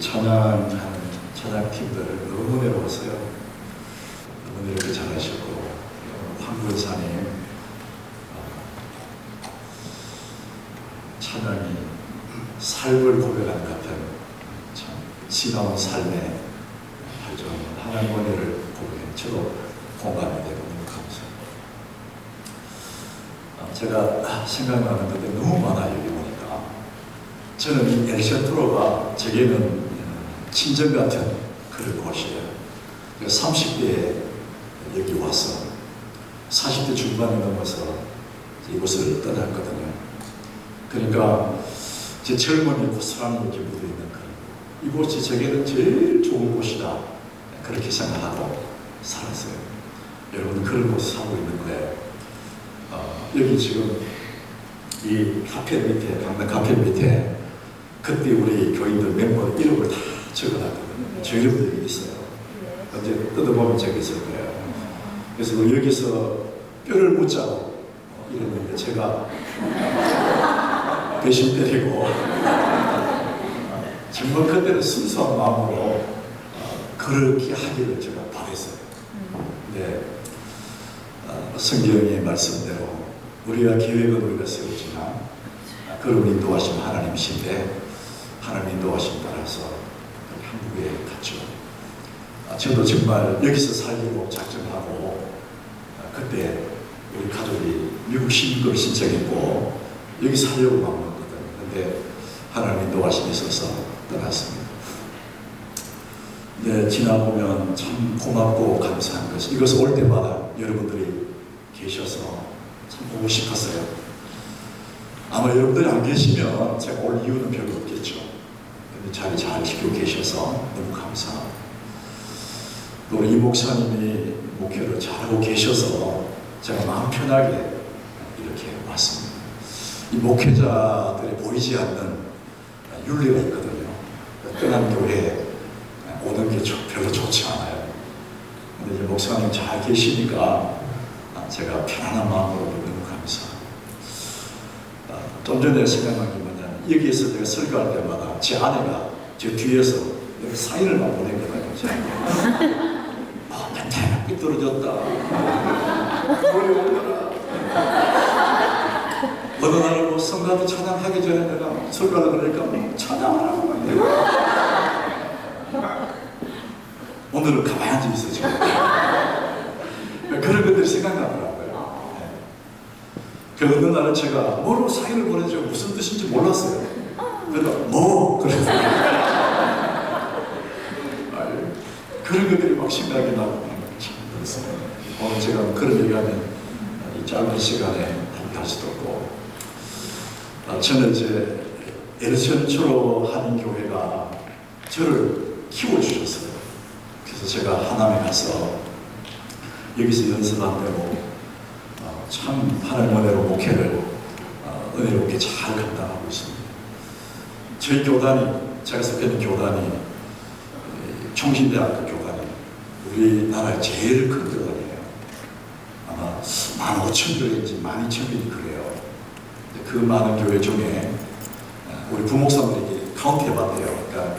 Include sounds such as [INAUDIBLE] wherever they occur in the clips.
찬양하는 찬양팀들 너무 내려왔어요. 너무 이렇게 잘하셨고 황근사님 어, 찬양이 삶을 고백하는 같은 참 지나온 삶의 아주 하나님 은혜를 고백해 저도 공감이 되고 너무 감사합니다. 아, 제가 생각나는 것들이 너무 많아요 저는 이 엘샤트로가 제게는 음, 친정 같은 그런 곳이에요. 30대에 여기 와서 40대 중반이 넘어서 이곳을 떠났거든요. 그러니까 제 젊음이 고스란히 이렇게 묻어있는 그런 이곳이 제게는 제일 좋은 곳이다. 그렇게 생각하고 살았어요. 여러분 그런 곳에 살고 있는 거예요. 어, 여기 지금 이 카페 밑에 강남 카페 밑에 그때 우리 교인들 멤버 이름을 다 적어놨거든요. 저 이름들이 있어요. 언제 뜯어보면 저기 있을 거예요. 그래서 뭐 여기서 뼈를 묻자고 이랬는데 제가 [LAUGHS] 배신 때리고. 정말 그때는 순수한 마음으로 어, 그렇게 하기를 제가 바랬어요. 네, 어, 성경의 말씀대로 우리가 계획은 우리가 세우지만 그런 인도하심 하나님이신데 하나님 인도하심 따라서 한국에 갔죠. 아, 저도 정말 여기서 살기로 작정하고 아, 그때 우리 가족이 미국 시민권 신청했고 여기 살려고 마음먹거든. 근데 하나님 인도하심이 있어서 떠났습니다. 네, 지나보면 참 고맙고 감사한 것이 이것을 올 때마다 여러분들이 계셔서 참 보고 싶었어요. 아마 여러분들이 안 계시면 제가 올 이유는 별로 없겠죠. 자리 잘 지키고 계셔서 너무 감사하고 또 우리 이 목사님이 목회를 잘하고 계셔서 제가 마음 편하게 이렇게 왔습니다. 이 목회자들이 보이지 않는 윤리가 있거든요. 떠난 교회에 오는 게 좋- 별로 좋지 않아요. 근데 이제 목사님 잘 계시니까 제가 편안한 마음으로 너무 감사합니다. 아, 좀 전에 뭐냐면 여기에서 내가 설교할 때마다 제 아내가 제 뒤에서 여기 사인을 막 보내거든요. 아, 맨날 삐뚤어졌다. 머리 올려라. 어느 날은 뭐 성가도 찬양하기 전에 내가 설교하려고 그러니까 뭐 찬양하라고 막 이러고. 오늘은 가만히 앉아 있어 지금. 그런 것들이 생각나더라고요. 네. 그 어느 날은 제가 뭐로 사인을 보내죠 무슨 뜻인지 몰랐어요. 그래서 뭐 그래서 그런 것들이 막 생각이 나고 참 오늘 제가 그런 얘기하면 이 짧은 시간에 할 수도 없고 아, 저는 이제 에르천초로 하는 교회가 저를 키워주셨어요. 그래서 제가 하남에 가서 여기서 연습한 대로 어, 참 하나님 은혜로 목회를 어, 은혜롭게 잘 감당하고 있습니다. 저희 교단이 제가 속했는 교단이 이 총신대학교 교단이 우리나라의 제일 큰 교단이에요. 아마 15,000교회인지 12,000교회 그래요. 그 많은 교회 중에 어, 우리 부목사들이 카운트 해봤대요. 그러니까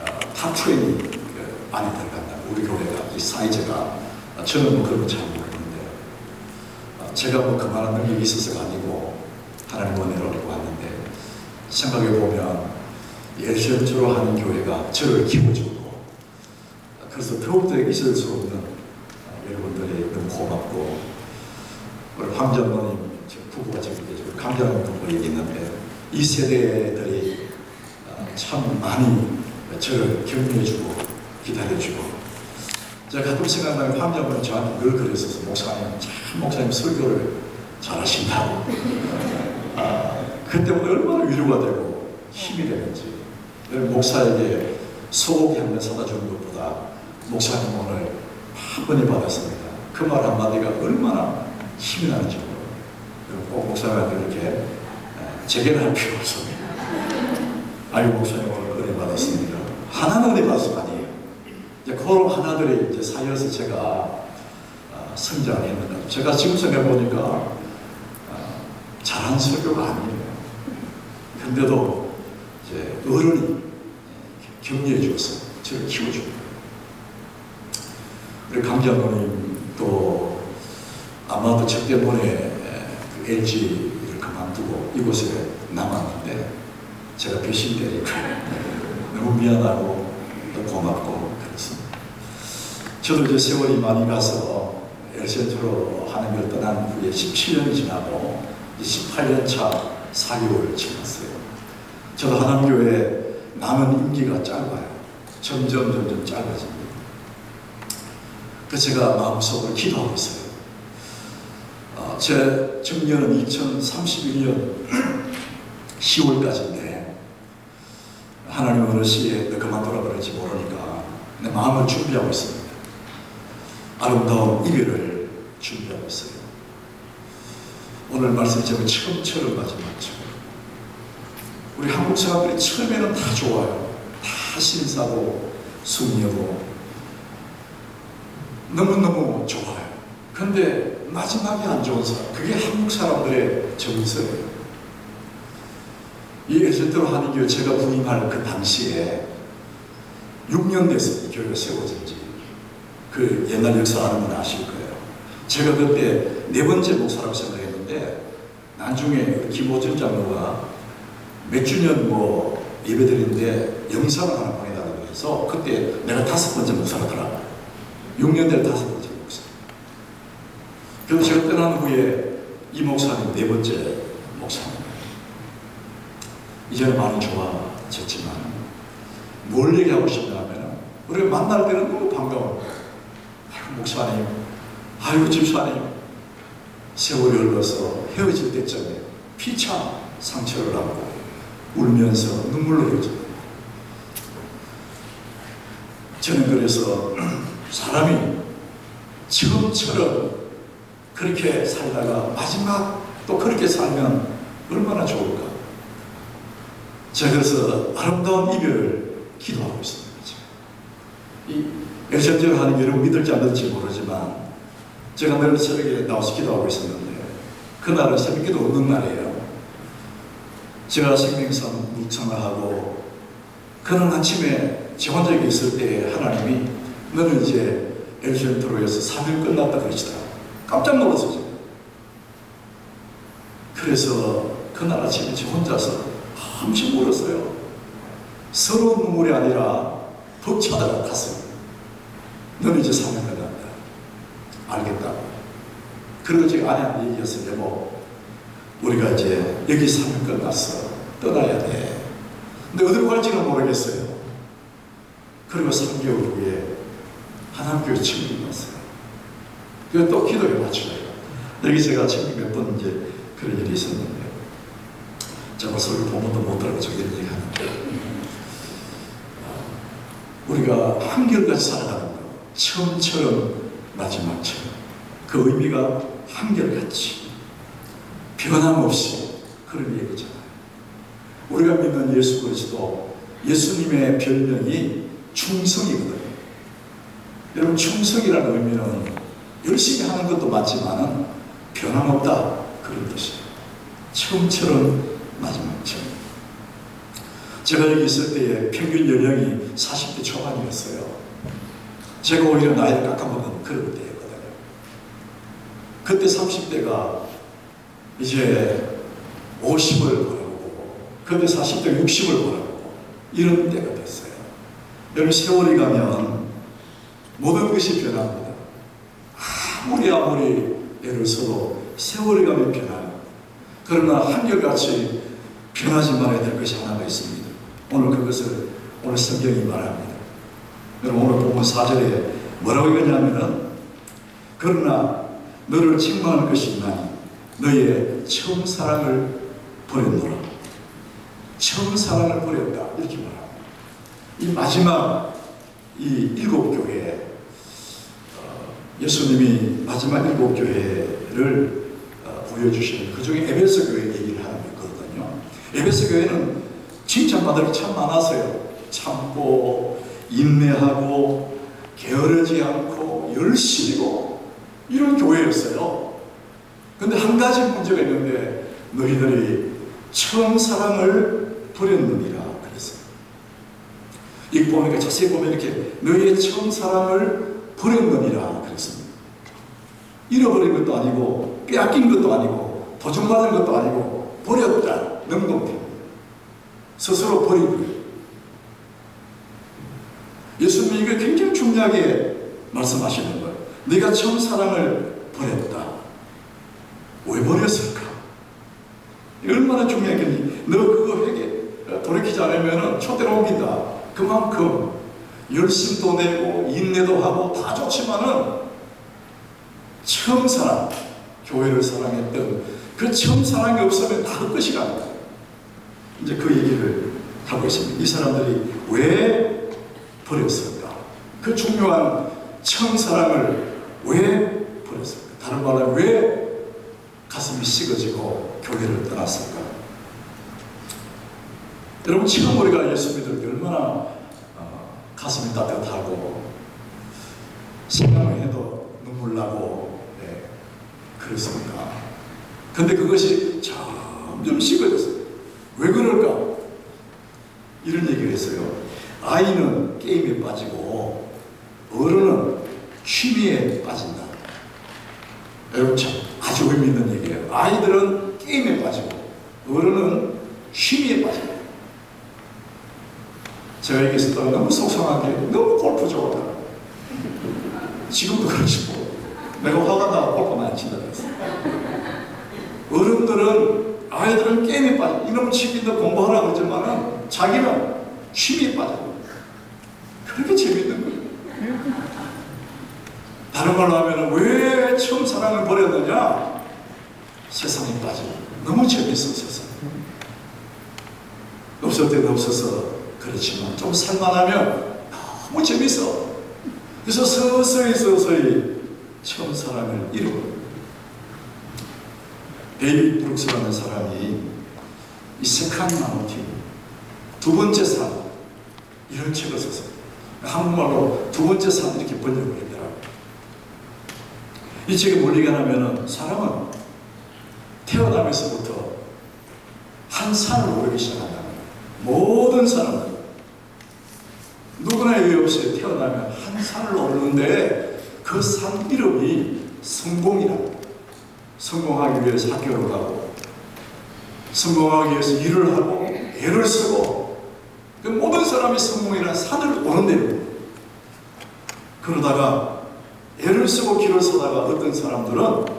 어, 탑 20이 그 안에 들어간다. 우리 교회가 이 사이즈가 어, 저는 뭐 그런 어, 제가 뭐 그만한 능력이 있어서가 아니고 하나님 은혜로 이렇게 왔는데 생각해 보면 예전처럼 하는 교회가 저를 키워주고 어, 그래서 더욱더 있을 수 없는 어, 여러분들이 너무 고맙고 우리 황장로님 저 부부가 계시고 강장로님 부부 여기 있는데 이 세대들이 어, 참 많이 저를 격려해주고 기다려주고 제가 가끔 생각나면 황장로님 저한테 늘 그랬었어 목사님 참 목사님 설교를 잘하신다고. 아, 그때부터 얼마나 위로가 되고 힘이 되는지. 목사에게 소고기 한 번 사다 주는 것보다 목사님 오늘 한번이 받았습니다. 그 말 한마디가 얼마나 힘이 나는지 꼭 목사님한테 이렇게 에, 제게는 할 필요 없습니다. 아유 목사님 오늘 은혜 받았습니다. 하나는 은혜 아니에요 이제 그런 하나들이 이제 사이에서 제가 아, 성장했는 거죠 제가 지금 생각해보니까 아, 잘한 설교가 아니에요 근데도 이제 어른이 격려해 주어서 저를 키워줍니다. 우리 강장로님 또 아마도 저 때문에 그 LG를 그만두고 이곳에 남았는데 제가 배신되니까 [LAUGHS] 너무 미안하고 또 고맙고. 저도 이제 세월이 많이 가서 엘센트로 하나님을 떠난 후에 17년이 지나고 18년 차 4개월 지났어요. 저도 하나님교회 남은 임기가 짧아요. 점점 점점 짧아집니다. 그래서 제가 마음속으로 기도하고 있어요. 어, 제 정년은 2031년 10월까지인데 하나님 어느 시에 내 그만 돌아버릴지 모르니까 내 마음을 준비하고 있습니다. 아름다운 이별을 준비하고 있어요. 오늘 말씀 제가 처음처럼 마지막처럼 우리 한국 사람들이 처음에는 다 좋아요. 다 신사고 숙녀고 너무너무 좋아요. 그런데 마지막에 안 좋은 사람, 그게 한국 사람들의 정서예요. 이 에센트로 하는 교회 제가 부임할 그 당시에 6년 됐어요. 이 교회가 세워진 지. 그 옛날 역사 아는 분 아실 거예요. 제가 그때 네 번째 목사라고 생각했는데 나중에 김호준 장로가 몇 주년 뭐 예배 드리는데 영상을 하나 보내달라고 해서 그때 내가 다섯 번째 목사라더라. 6년 될 다섯 번째 목사. 그래서 제가 떠난 후에 이 목사님 네 번째 목사님. 이제는 많이 좋아졌지만 뭘 얘기하고 싶냐면 우리가 만날 때는 너무 반가워. 아이고 목사님, 아이고 집사님, 세월이 흘러서 헤어질 때쯤에 피차 상처를 안고 울면서 눈물로 헤어져요. 저는 그래서 [CLEARS THROAT] 사람이 지금처럼 그렇게 살다가 마지막 또 그렇게 살면 얼마나 좋을까. 제가 그래서 아름다운 이별을 기도하고 있습니다. 이 엘센트를 하는 여러분 믿을지 안 믿을지 모르지만 제가 늘 새벽에 나와서 기도하고 있었는데 그날은 새벽 기도 없는 날이에요. 제가 생명상 묵상하고 그날 아침에 제 혼자 있을 때 하나님이 너는 이제 엘센트로에서 3일 끝났다 그러시더라. 깜짝 놀랐어요. 제가. 그래서 그날 아침에 저 혼자서 함씩 울었어요. 서러운 눈물이 아니라 벅차다가 갔어요. 너는 이제 3일 끝났다. 알겠다. 그리고 제가 아내한테 얘기했어요. 여보, 우리가 이제 여기 3일 끝났어. 떠나야 돼. 근데 어디로 갈지는 모르겠어요. 그리고 3개월 후에 하나님교회 친구가 왔어요. 그래서 또 기도에 맞춰요. 여기 제가 지금 몇번 이제 그런 일이 있었는데, 제가 서울 보면도 못 들어가 저기 이런 얘기 하는데, 우리가 한결같이 살아가는 거, 처음처럼 마지막처럼 그 의미가 한결같이 변함없이 그런 얘기잖아요. 우리가 믿는 예수 그리스도 예수님의 별명이 충성이거든요. 여러분 충성이라는 의미는 열심히 하는 것도 맞지만은 변함없다 그런 뜻이에요. 처음처럼 마지막처럼. 제가 여기 있을 때에 평균 연령이 40대 초반이었어요. 제가 오히려 나이를 깎아먹은 그런 때였거든요. 그때 30대가 이제 50을 바라보고, 그때 40대 60을 바라보고, 이런 때가 됐어요. 여러분, 세월이 가면 모든 것이 변합니다. 아무리 아무리 애를 써도 세월이 가면 변해요. 그러나 한결같이 변하지 말아야 될 것이 하나가 있습니다. 오늘 그것을 오늘 성경이 말합니다. 여러분 오늘 보면 4절에 뭐라고 읽었냐면은 그러나 너를 책망할 것이 있나니 너의 처음 사랑을 버렸노라. 처음 사랑을 버렸다. 이렇게 말합니다. 이 마지막 이 일곱 교회 어, 예수님이 마지막 일곱 교회를 어, 보여주시는 그 중에 에베소 교회 얘기를 하는 게 있거든요. 에베소 교회는 칭찬받을 게 참 많았어요. 참고 인내하고 게으르지 않고 열심히고 이런 교회였어요. 근데 한 가지 문제가 있는데 너희들이 처음 사랑을 버렸느니라 그랬어요. 이 보니까 자세히 보면 이렇게 너희의 처음 사랑을 버렸느니라 그랬습니다. 잃어버린 것도 아니고 빼앗긴 것도 아니고 도전받은 것도 아니고 버렸다 능동태 스스로 버린 거예요. 이걸 굉장히 중요하게 말씀하시는 거예요. 네가 처음 사랑을 버렸다. 왜 버렸을까? 얼마나 중요하겠니? 너 그거 회개 돌이키지 않으면 초대로 옮긴다. 그만큼 열심도 내고 인내도 하고 다 좋지만은 처음 사랑, 교회를 사랑했던 그 처음 사랑이 없으면 다 헛것이라. 이제 그 얘기를 하고 있습니다. 이 사람들이 왜 버렸을까? 그 중요한 처음 사랑을 왜 버렸을까? 다른 말로 왜 가슴이 식어지고 교회를 떠났을까? 여러분 지금 우리가 예수 믿을 때 얼마나 어, 가슴이 따뜻하고 생각만 해도 눈물 나고 네, 그렇습니까? 근데 그것이 점점 식어졌어요. 왜 그럴까? 이런 얘기를 했어요. 아이는 게임에 빠지고 어른은 취미에 빠진다. 여러분 참 아주 의미 있는 얘기예요. 아이들은 게임에 빠지고 어른은 취미에 빠진다. 제가 얘기했을 때 너무 속상하게 너무 골프 좋아하다. 지금도 그러시고 내가 화가 나고 골프 많이 친다 그랬어. 어른들은 아이들은 게임에 빠져. 이놈 치기도 공부하라 그러지만은 자기는 취미에 빠져. 그렇게 재밌는 거예요. 다른 말로 하면 왜 처음 사랑을 버렸느냐? 세상에 빠져. 너무 재밌어 세상. 없을 때도 없어서 그렇지만 좀 살만하면 너무 재밌어. 그래서 서서히 서서히 처음 사랑을 잃어버려. 데이빗 브룩스라는 사람이 이 세컨 마운틴 두 번째 산 이런 책을 썼어요. 한국말로 두 번째 산 이렇게 번역을 했더라고요. 이 책이 뭘 얘기하냐면은 사람은 태어나면서부터 한 산을 오르기 시작한다. 모든 사람들 누구나 예외 없이 태어나면 한 산을 오르는데 그 산 이름이 성공이라. 성공하기 위해서 학교를 가고 성공하기 위해서 일을 하고 애를 쓰고 그 모든 사람이 성공이라는 산을 오른대요. 그러다가 애를 쓰고 길을 서다가 어떤 사람들은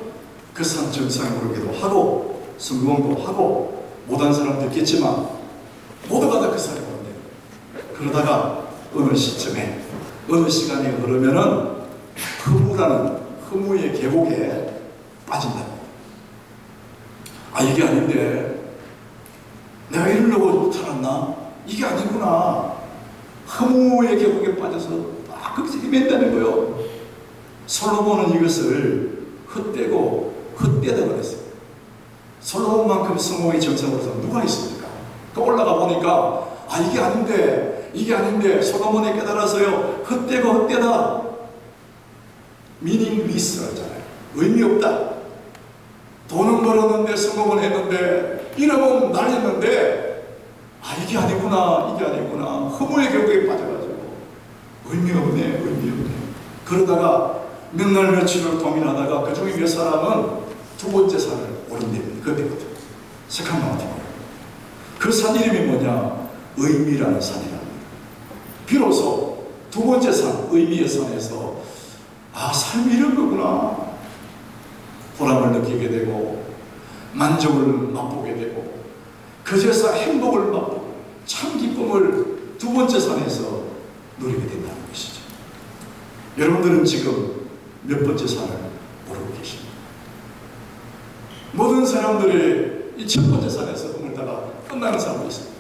그 산 정상에 오르기도 하고 성공도 하고 못한 사람도 있겠지만 모두가 다 그 산에 오른대요. 그러다가 어느 시점에 어느 시간이 흐르면은 허무라는 허무의 계곡에 빠진다. 아 이게 아닌데 내가 이러려고 살았나? 이게 아니구나. 허무의 계곡에 빠져서 막 거기서 헤맨다는 거요. 솔로몬은 이것을 헛되고 헛되다 그랬어요. 솔로몬만큼 성공의 정상으로서 누가 있습니까? 그 올라가 보니까 아 이게 아닌데 이게 아닌데 솔로몬이 깨달아서요 헛되고 헛되다 미닝리스 하잖아요 의미 없다 돈은 벌었는데 성공을 했는데 이름은 날렸는데 아 이게 아니구나 이게 아니구나. 허무의 결국에 빠져가지고. 의미 없네 의미 없네. 그러다가 몇 날 며칠을 고민하다가 그 중에 몇 사람은 두 번째 산을 오른답니다. 그때부터 세컨 마운틴. 그산 이름이 뭐냐? 의미라는 산이랍니다 비로소 두 번째 산 의미의 산에서 아 삶이 이런 거구나. 보람을 느끼게 되고 만족을 맛보게 되고 그제서 행복을 맛보고 참 기쁨을 두 번째 산에서 누리게 된다는 것이죠. 여러분들은 지금 몇 번째 산을 오르고 계십니까? 모든 사람들이 이첫 번째 산에서 머물다가 끝나는 사람도 있습니다.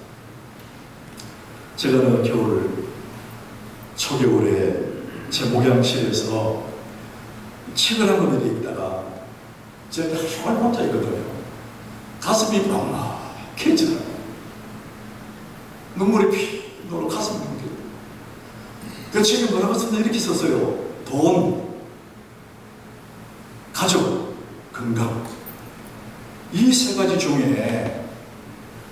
제가 겨울 초겨울에 제 목양실에서 책을 한 권을 읽다가 제가 정말 혼자 있거든요. 가슴이 막막해지더라고요. 눈물이 피도로 가슴이 넘겨요. 그 책에 뭐라고 썼나 이렇게 썼어요. 돈, 가족, 건강. 이 세 가지 중에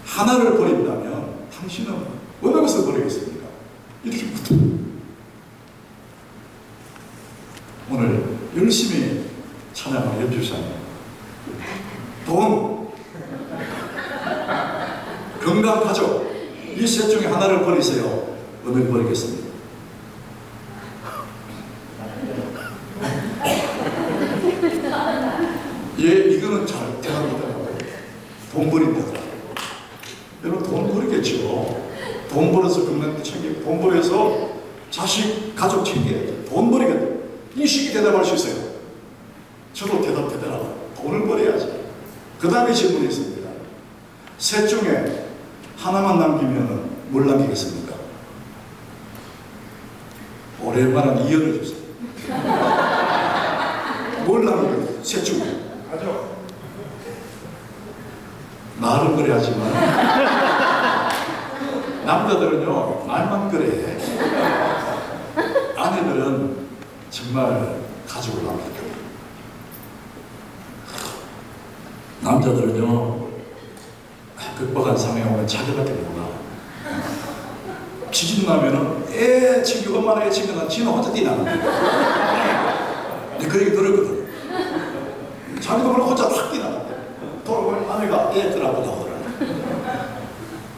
하나를 버린다면 당신은 어느 것을 버리겠습니까? 이렇게 붙어 오늘 열심히 하나를 버리세요. 어느 버리겠습니까? 예, 이거는 잘 대답니다. 돈 버린다. 여러분 돈 버리겠죠. 돈 벌어서 건강 챙기고 돈 벌어서 자식, 가족 챙겨야지. 돈 버리겠다. 이 시기 대답할 수 있어요. 저도 대답 되더라고요. 돈을 벌어야지. 그 다음에 질문이 있습니다. 셋 중에 하나만 남기면 뭘 남기겠습니까? 오랜만에 이해를 주세요. 뭘 남기겠어요? 셋 중에. 가족. 말은 그래 하지만 남자들은요 말만 그래 아내들은 정말 가족을 남기죠 남자들은요 극박한 상황에 오면 자기가 되는구나 지진 나면은 애 챙겨 엄마나 애 챙겨나 지는 혼자 뛰나는 내 그렇게 들었거든. 자기도 모르고 혼자 탁 뛰나는데 돌아보면 아내가 애 들하고 나오더라.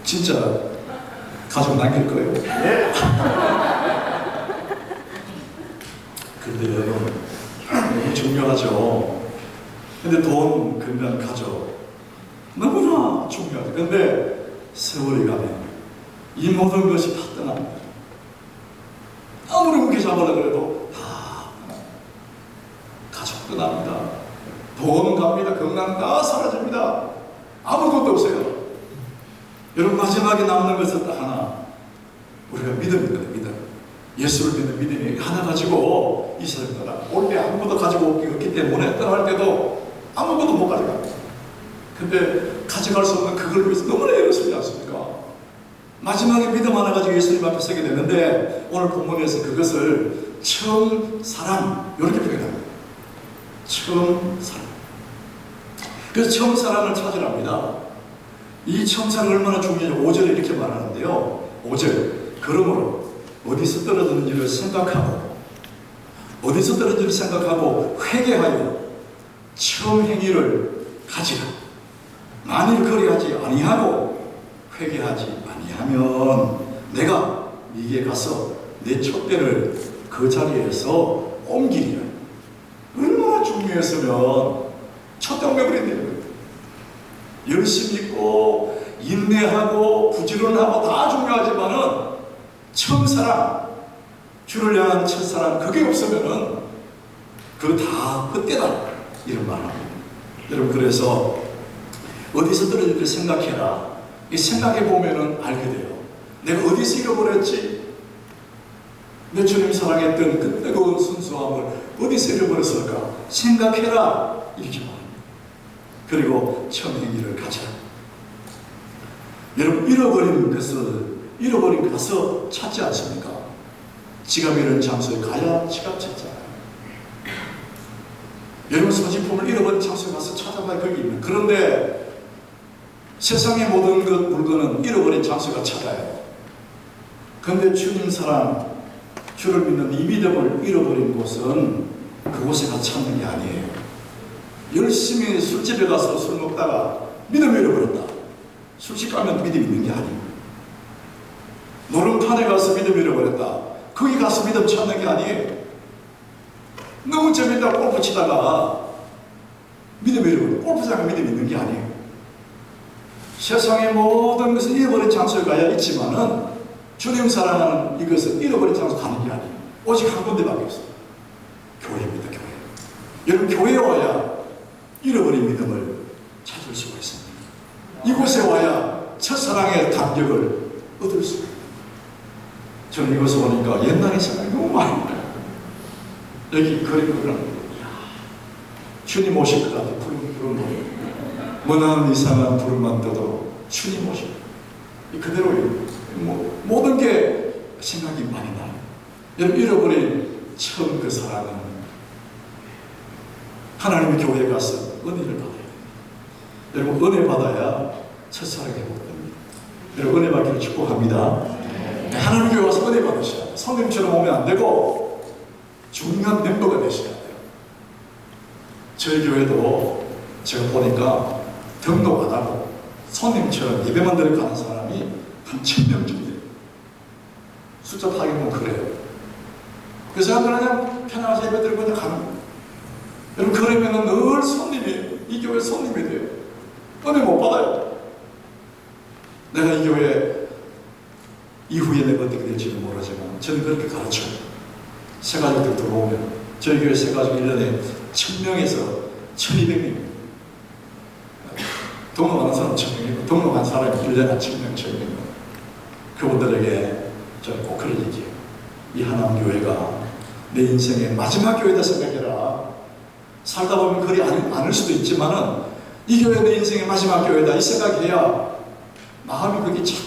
진짜 가족 남길 거예요. 예. 근데 여러분 너무 중요하죠. 근데 돈, 건강, 가족 너무나 중요하죠. 근데 세월이 가면 이 모든 것이 다 떠납니다. 아무리 무게 잡으려 그래도 다 가족 떠납니다. 돈 갑니다. 건강 다 사라집니다. 아무것도 없어요. 여러분 마지막에 남는 것은 딱 하나. 우리가 믿음이거든요 믿음 예수를 믿는 믿음이 하나 가지고 이 세상 떠나 올때 아무것도 가지고 없기 때문에 떠날 때도 아무것도 못 가져갑니다. 근데 가져갈 수 없는 그걸 위해서 너무나 애를 쓰지 않습니까? 마지막에 믿음 하나 가지고 예수님 앞에 서게 되는데 오늘 본문에서 그것을 처음 사랑 이렇게 표현합니다. 처음 사랑. 그래서 처음 사랑을 찾으랍니다. 이 처음 사랑이 얼마나 중요한지 5절에 이렇게 말하는데요. 5절. 그러므로 어디서 떨어졌는지를 생각하고 어디서 떨어진지를 생각하고 회개하여 처음 행위를 가지라 만일 그리하지 아니하고 회개하지 아니하면 내가 네게 가서 내 촛대를 그 자리에서 옮기리라. 얼마나 중요했으면 옮겨버린다는 거예요. 열심히 있고 인내하고 부지런하고 다 중요하지만은 첫사랑 주를 향한 첫사랑 그게 없으면은 그거 다 헛되다. 이런 말 합니다. 여러분 그래서 어디서 떨어질지 생각해라. 이 생각해 보면은 알게 돼요. 내가 어디서 잃어버렸지? 내 주님 사랑했던 그 뜨거운 순수함을 어디서 잃어버렸을까? 생각해라. 이렇게 말합니다. 그리고 행위를 가져라. 여러분 잃어버린 것을 잃어버린 가서 찾지 않습니까? 지갑 잃은 장소에 가야 지갑 찾잖아요. 여러분 소지품을 잃어버린 장소에 가서 찾아봐야 거기 있는. 그런데 세상의 모든 것 물건은 잃어버린 장소가 찾아요. 그런데 주님 사랑, 주를 믿는 이 믿음을 잃어버린 곳은 그곳에 가서 찾는 게 아니에요. 열심히 술집에 가서 술 먹다가 믿음을 잃어버렸다. 술집 가면 믿음 있는 게 아니에요. 노름판에 가서 믿음 잃어버렸다. 거기 가서 믿음 찾는 게 아니에요. 너무 재밌다 골프 치다가 믿음 잃어버려. 골프장에 믿음 있는 게 아니에요. 세상의 모든 것을 잃어버린 장소에 가야 있지만은 주님 사랑하는 이것을 잃어버린 장소 가는 게 아니에요. 오직 한 군데밖에 없어요. 교회입니다, 교회. 여러분, 교회에 와야 잃어버린 믿음을 찾을 수가 있습니다. 이곳에 와야 첫사랑의 감격을 얻을 수가 있습니다. 저는 이곳에 오니까 옛날의 생각이 너무 많이 나요. 여기 그림 그런 주님 오실 것 같아. 푸른 푸른 거. 원하는 이상한 푸른만 떠도 주님 오실 이 그대로예요. 뭐, 모든 게 생각이 많이 나요. 여러분 잃어버린 처음 그 사랑은 하나님의 교회에 가서 은혜를 받아야 돼요. 여러분 은혜 받아야 첫사랑이 회복됩니다. 여러분 은혜 받기를 축복합니다. 하나님 교회 와서 은혜 받으셔야 돼요. 성님처럼 오면 안 되고 중요한 멤버가 되셔야 돼요. 저희 교회도 제가 보니까 등록 안 하고 손님처럼 예배만 드려 가는 사람이 한 1000명 정도 돼요. 숫자 파악해 보면 그래요. 그 사람들은 그냥 편안하게 예배 드리고 그냥 가는 거예요. 여러분 그러면은 늘 손님이 이 교회 손님이 돼요. 은혜 못 받아요. 내가 이 교회 이후에 내가 어떻게 될지는 모르지만 저는 그렇게 가르쳐요. 새 가족들 들어오면 저희 교회 새 가족 1년에 1000명에서 1200명 등록하는 사람 1000명이고 등록한 사람이 1년에 1000명, 1000명 그분들에게 저는 꼭 그런 얘기해요. 이 하나님 교회가 내 인생의 마지막 교회다 생각해라. 살다 보면 그리 않, 않을 수도 있지만은 이 교회 내 인생의 마지막 교회다 이 생각해야 마음이 그게 참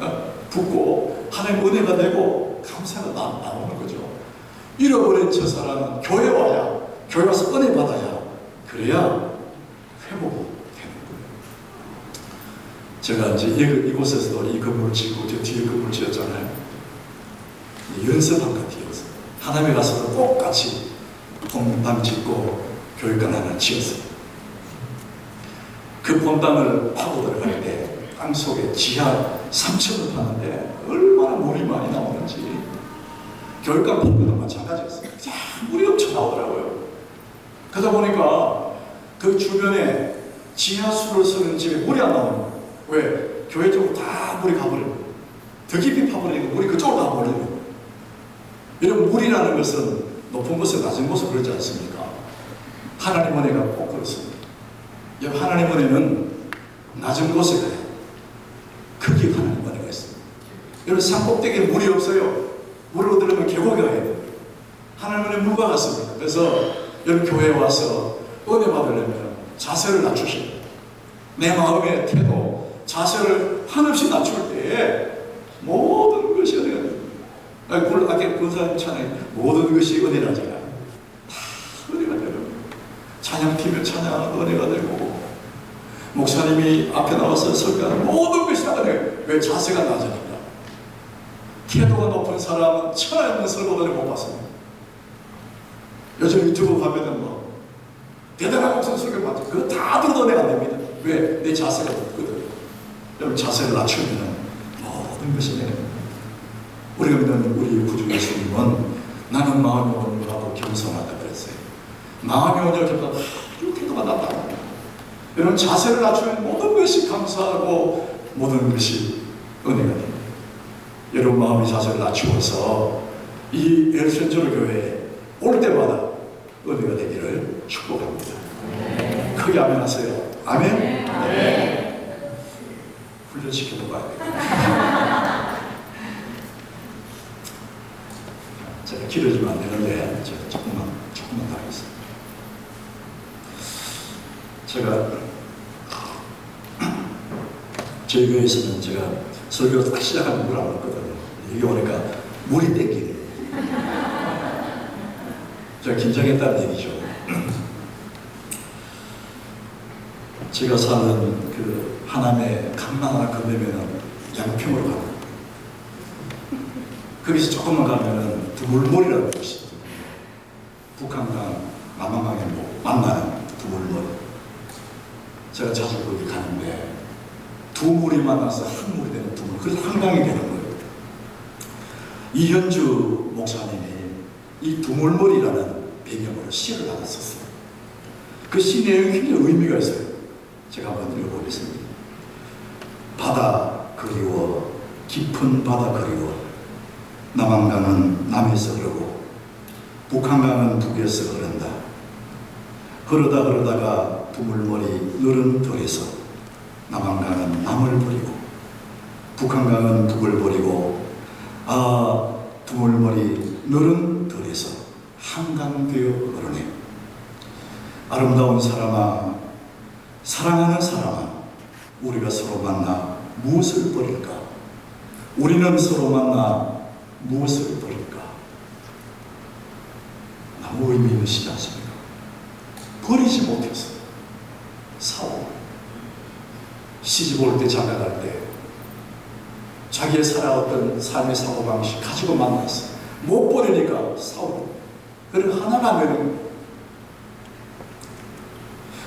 어, 붙고 하나님 은혜가 되고 감사가 나, 나오는 거죠. 잃어버린 저 사람은 교회 와야 교회 와서 은혜 받아야 그래야 거예요. 제가 이제 이, 이곳에서도 이 건물을 짓고 저 뒤에 건물을 지었잖아요. 연습한 것 같아요. 하나님에 가서도 꼭 같이 봄당 짓고 교육관 하나 지었어요. 그 봄당을 파고 들어갈 때 땅 속에 지하 3층을 파는데 얼마나 물이 많이 나오는지 교육관 파고도 마찬가지였어요. 자, 물이 엄청 나오더라고요. 그러다 보니까 그 주변에 지하수를 쓰는 집에 물이 안 나오는 거예요. 왜? 교회 쪽으로 다 물이 가버려요. 더 깊이 파버리니까 물이 그쪽으로 가버려요. 이런 물이라는 것은 높은 곳에 낮은 곳에 그러지 않습니까? 하나님 은혜가 꼭 그렇습니다. 하나님 은혜는 낮은 곳에 가요. 거기에 하나님 은혜가 있습니다. 여러분 산꼭대기에 물이 없어요. 물을 얻으려면 계곡에 가야 돼요. 하나님 은혜 물과 같습니다. 그래서 여러분 교회에 와서 은혜 받으려면 자세를 돼요. 내 마음의 태도, 자세를 한없이 낮출 때에 모든 것이 은혜가 됩니다. 아니, 물, 아까 군사님 찬양 모든 것이 은혜라잖아요. 다 은혜가 되는 찬양 피면 찬양 은혜가 되고 목사님이 앞에 나와서 설교하는 모든 것이 다 은혜. 왜 자세가 낮으니까. 태도가 높은 사람은 천하에 없는 설교들을 못 봤습니다. 요즘 유튜브 가면은 뭐 대단한 목사 설교 봤죠. 그거 다 들어도 내가 안 됩니다. 왜? 내 자세가 높거든. 여러분 자세를 낮추면 모든 것이 내가 우리가 믿는 우리 구주 예수님은 나는 마음이 온유하고 겸손하다 그랬어요. 마음이 온유하고 이렇게 태도가 나다. 여러분 자세를 낮추면 모든 것이 감사하고 모든 것이 은혜가 됩니다. 여러분 마음의 자세를 낮추어서 이 엘센조르 교회에 올 때마다 은혜가 되기를 축복합니다. 크게 아멘 하세요. 아멘? 훈련시켜도 봐야 돼요. 제가 길어지면 안 되는데 제가 조금만 조금만 더 하겠습니다. 제가 [CLEARS THROAT] 저희 교회에서는 제가 설교 딱 시작하면 물안 먹거든요. 여기 오니까 물이 땡기네. 제가 긴장했다는 얘기죠. [CLEARS THROAT] 제가 사는 그 하남의 강남 하나 건너면은 양평으로 가요. 거기서 조금만 가면은 두물머리라는 곳이 있어요. 북한강, 남한강에 뭐 만나는 두물머리. 제가 자주 거기 가는데 두 물이 만나서 한 물이 되는 두 물. 그래서 한강이 되는 거예요. 이현주 목사님이 이 두물머리라는 배경으로 시를 하나 썼어요. 그 시 내용이 굉장히 의미가 있어요. 제가 한번 읽어보겠습니다. 바다 그리워 깊은 바다 그리워 남한강은 남에서 흐르고 북한강은 북에서 흐른다. 그러다 그러다가 두물머리 너른 들에서 남한강은 남을 버리고 북한강은 북을 버리고 아 두물머리 너른 들에서 한강 되어 흐르네. 아름다운 사람아 사랑하는 사람아 우리가 서로 만나 무엇을 버릴까? 우리는 서로 만나 무엇을 버릴까? 너무 의미 있는 시지 않습니까? 버리지 못했어요. 사오. 시집 올 때 장가 갈 때 자기의 살아왔던 삶의 사고방식 가지고 만났어요. 못 버리니까 싸우고. 그리고 하나가 되는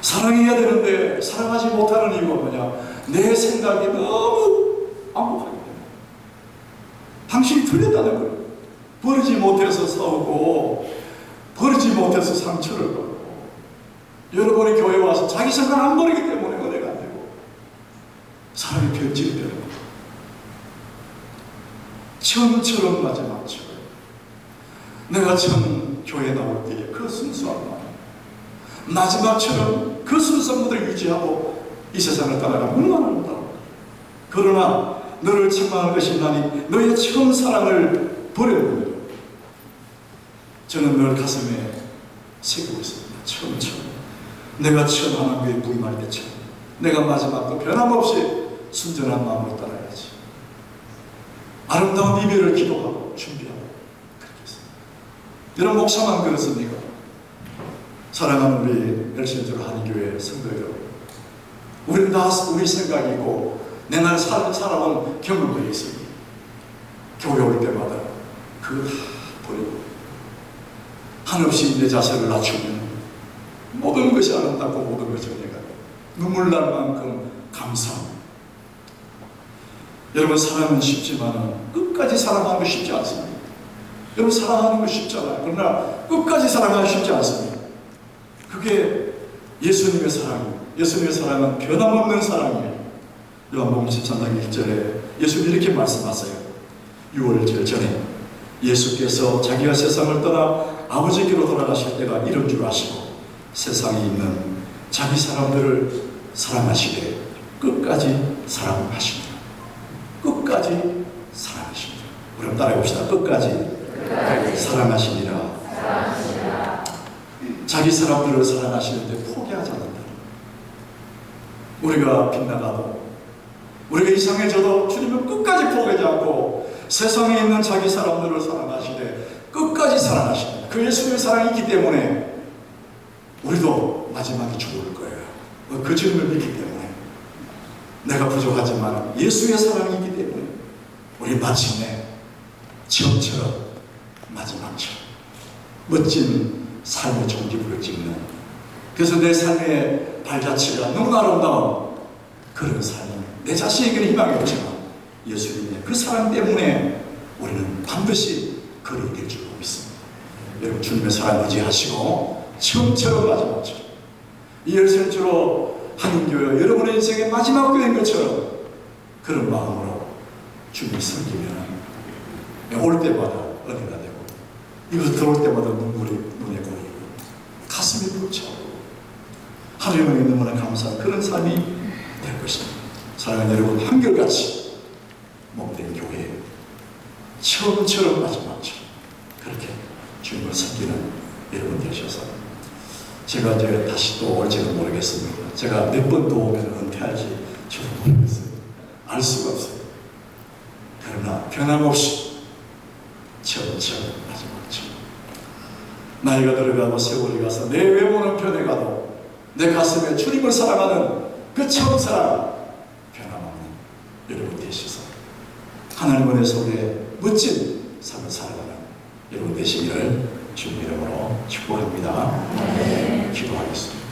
사랑해야 되는데 사랑하지 못하는 이유가 뭐냐? 내 생각이 너무 안목하기 때문에. 당신이 틀렸다는 거예요. 버리지 못해서 싸우고 버리지 못해서 상처를 받고 여러분이 교회 와서 자기 생각 안 버리기 때문에 은혜가 안 되고 사람이 변질이 되는 거예요. 처음처럼 마지막처럼 내가 처음 교회 나올 때의 그 순수한 마음 마지막처럼 그 무대를 유지하고 이 세상을 따라가면 얼마나 아름다워 그러나 너를 책망할 것이 나니 너의 처음 사랑을 버려버려 저는 늘 가슴에 새기고 있습니다. 처음 처음. 내가 처음 하나님께 부임할 때처럼 내가 마지막도 변함없이 순전한 마음으로 따라야지. 아름다운 이별을 기도하고 준비하고 그렇게 했습니다. 여러분 목사만 그렇습니까? 사랑하는 우리 열심주로 한교회 성도 여러분 우리는 다 우리 생각이고 내날 살아온 경험들이 있습니다 교회 올 때마다 그거 다 버리고 한없이 내 자세를 낮추면 모든 것이 아름답고 모든 것이 은혜가 눈물 날 만큼 감사합니다 여러분 사랑은 쉽지만 끝까지 사랑하는 거 쉽지 않습니다. 여러분 사랑하는 거 쉽잖아요. 그러나 끝까지 사랑하기 쉽지 않습니다. 그게 예수님의 사랑이에요. 예수님의 사랑은 변함없는 사랑이에요. 요한복음 13장 1절에 예수님이 이렇게 말씀하세요. 6월절 전에 예수께서 자기가 세상을 떠나 아버지께로 돌아가실 때가 이런 줄 아시고 세상에 있는 자기 사람들을 사랑하시되 끝까지 사랑하십니다. 끝까지 사랑하십니다. 우리 한번 따라해 봅시다. 끝까지, 사랑하시니라. 자기 사람들을 사랑하시는데 포기하지 않는다. 우리가 빗나가도 우리가 이상해져도 주님은 끝까지 포기하지 않고 세상에 있는 자기 사람들을 사랑하시되 끝까지 사랑하십니다. 그 예수님의 사랑이 있기 때문에 우리도 마지막에 죽을 거예요. 그 주님을 믿기 때문에 내가 부족하지만 예수의 사랑이 있기 때문에 우리 마침내 처음처럼 마지막처럼 멋진 삶의 종지부를 찍는 그래서 내 삶의 발자취가 너무 아름다운 그런 삶이 내 자신에게는 희망이 없지만 예수님의 그 사랑 때문에 우리는 반드시 그를 이길 줄 믿습니다. 여러분 주님의 사랑 의지하시고 처음처럼 마지막처럼 이 열선주로 한인교회 여러분의 인생의 마지막 교회인 것처럼 그런 마음으로 주님을 섬기면 올 때마다 은혜가 되고 이곳 들어올 때마다 눈물이 눈에 고이고 가슴이 벅차오고 하나님에게 너무나 감사한 그런 삶이 될 것입니다. 사랑하는 여러분 한결같이 몸된 교회 처음처럼 마지막처럼 그렇게 주님을 섬기는 여러분 되셔서 제가 이제 다시 또 올지는 모르겠습니다. 제가 몇 번 또 오면 은퇴할지 저도 모르겠어요. 알 수가 없어요. 그러나 변함없이 처음처럼 마지막처럼 나이가 들어가고 세월이 가서 내 외모는 변해가도 내 가슴에 주님을 사랑하는 그 처음 사랑 변함없는 여러분 되셔서 하나님 은혜 속에 멋진 삶을 살아가는 여러분 되시기를 주님 이름으로 축복합니다. 기도하겠습니다.